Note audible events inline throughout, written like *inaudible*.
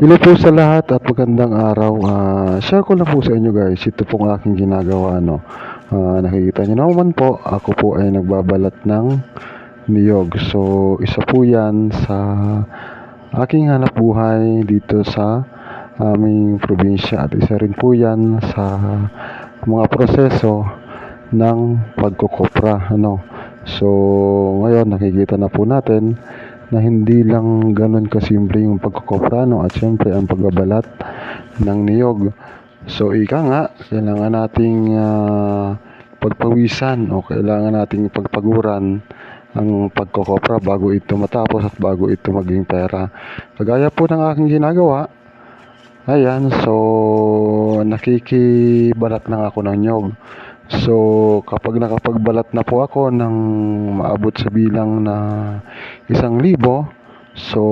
Hello po sa lahat at magandang araw. Ah, share ko lang po sa inyo guys. Ito pong aking ginagawa. No? Ah, nakikita nyo naman po, ako po ay nagbabalat ng niyog. So, isa po yan sa aking hanap buhay dito sa aming probinsya. At isa rin po yan sa mga proseso ng pagkukopra. Ano? So, ngayon nakikita na po natin na hindi lang ganun kasimple yung pagkukopra no? at syempre ang pagbabalat ng niyog. So, ika nga, kailangan nating ah, pagpawisan o kailangan nating pagpaguran ang pagkokopra bago ito matapos at bago ito maging pera. Kagaya po ng aking ginagawa, ayan, so nakikibalat lang ako ng nyog. So, kapag nakapagbalat na po ako ng maabot sa bilang na isang libo, so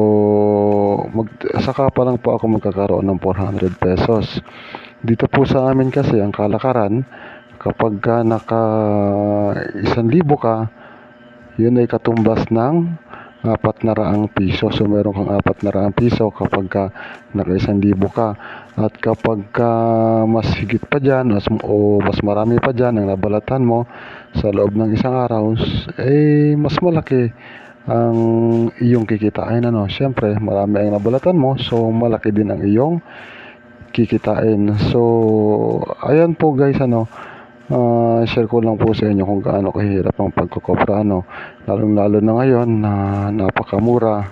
mag, saka pa lang po ako magkakaroon ng 400 pesos. Dito po sa amin kasi ang kalakaran, kapag ka naka isang libo ka, yun ay katumbas ng apat na raang piso. So, meron kang apat na raang piso kapag ka naka isang libo ka. At kapag ka mas higit pa dyan mas, o mas marami pa dyan ang nabalatan mo sa loob ng isang araw, eh mas malaki ang iyong kikitain. Ano? Siyempre, marami ang nabalatan mo, so malaki din ang iyong kikitain. So, ayan po guys, ano, Ah, share ko lang po sa inyo kung gaano kahirap ang pagkokopra ano. Lalong-lalo na ngayon na napakamura.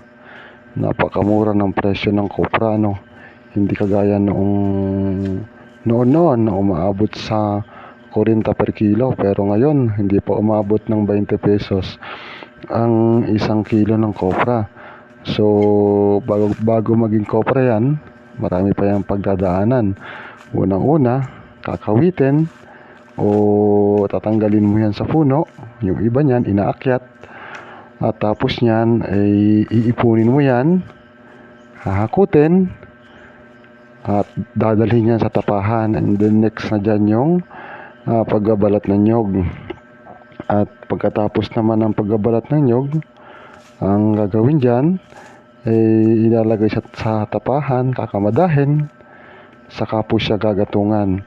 Napakamura ng presyo ng kopra ano. Hindi kagaya noong noon-noon na umaabot sa 40 per kilo pero ngayon hindi pa umabot ng 20 pesos ang isang kilo ng kopra. So, bago, bago maging kopra yan, marami pa yung pagdadaanan. Unang-una, kakawitin, o tatanggalin mo yan sa puno yung iba niyan inaakyat at tapos niyan ay iipunin mo yan hahakutin at dadalhin yan sa tapahan and then next na dyan yung uh, pagbabalat ng nyog at pagkatapos naman ng pagbabalat ng nyog ang gagawin dyan ay ilalagay sa, sa tapahan kakamadahin. Saka po siya gagatungan.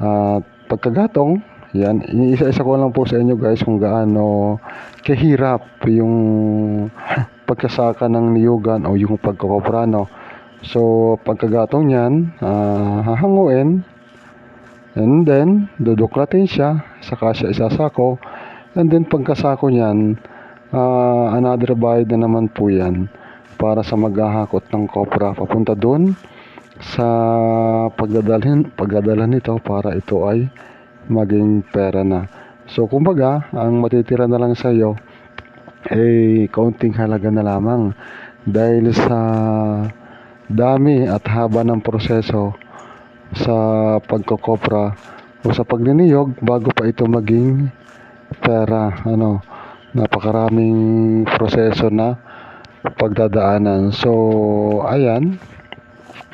At pagkagatong, yan, iniisa-isa ko lang po sa inyo guys kung gaano kahirap yung *laughs* pagkasaka ng niyugan o yung pagkakoprano. So, pagkagatong yan, uh, hahanguin, and then, duduklatin siya, saka siya isasako, and then pagkasako niyan, uh, another bayad na naman po yan para sa maghahakot ng kopra papunta doon sa pagdadalhin, pagdadala nito para ito ay maging pera na. So, kumbaga, ang matitira na lang sa iyo ay kaunting halaga na lamang dahil sa dami at haba ng proseso sa pagkokopra o sa pagniniyog bago pa ito maging pera. Ano, napakaraming proseso na pagdadaanan. So, ayan,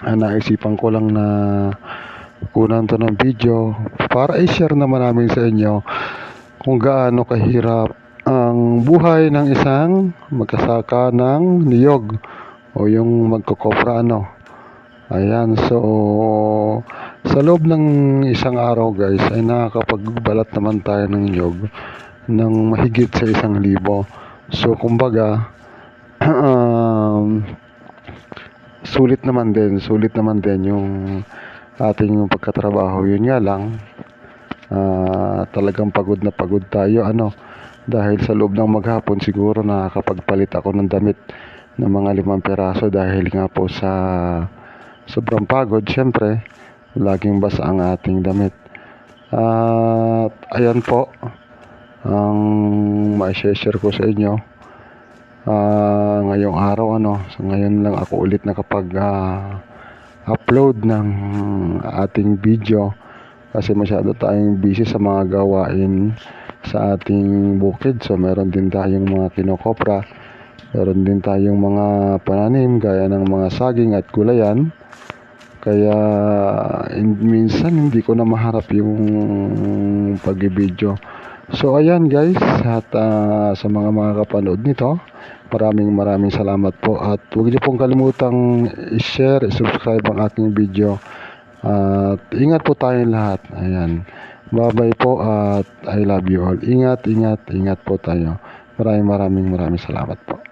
ah, naisipan ko lang na kunan to ng video para i-share naman namin sa inyo kung gaano kahirap ang buhay ng isang magkasaka ng niyog o yung magkokopra ano. Ayan, so sa loob ng isang araw guys ay nakakapagbalat naman tayo ng niyog ng mahigit sa isang libo. So kumbaga *clears throat* um, sulit naman din, sulit naman din yung ating pagkatrabaho. Yun nga lang, uh, talagang pagod na pagod tayo. Ano, dahil sa loob ng maghapon siguro nakakapagpalit ako ng damit ng mga limang peraso dahil nga po sa sobrang pagod. Siyempre, laging basa ang ating damit. At ayan po ang ma-share ko sa inyo. Uh, ngayong araw ano so ngayon lang ako ulit nakapag uh, upload ng ating video. Kasi masyado tayong busy sa mga gawain sa ating bukid. So meron din tayong mga kinokopra. Meron din tayong mga pananim gaya ng mga saging at gulayan kaya in, minsan hindi ko na maharap yung pag-video so ayan guys at uh, sa mga mga kapanood nito Maraming maraming salamat po at huwag niyo pong kalimutang i-share, i-subscribe ang aking video. At ingat po tayong lahat. Ayan. Bye-bye po at I love you all. Ingat, ingat, ingat po tayo. Maraming maraming maraming salamat po.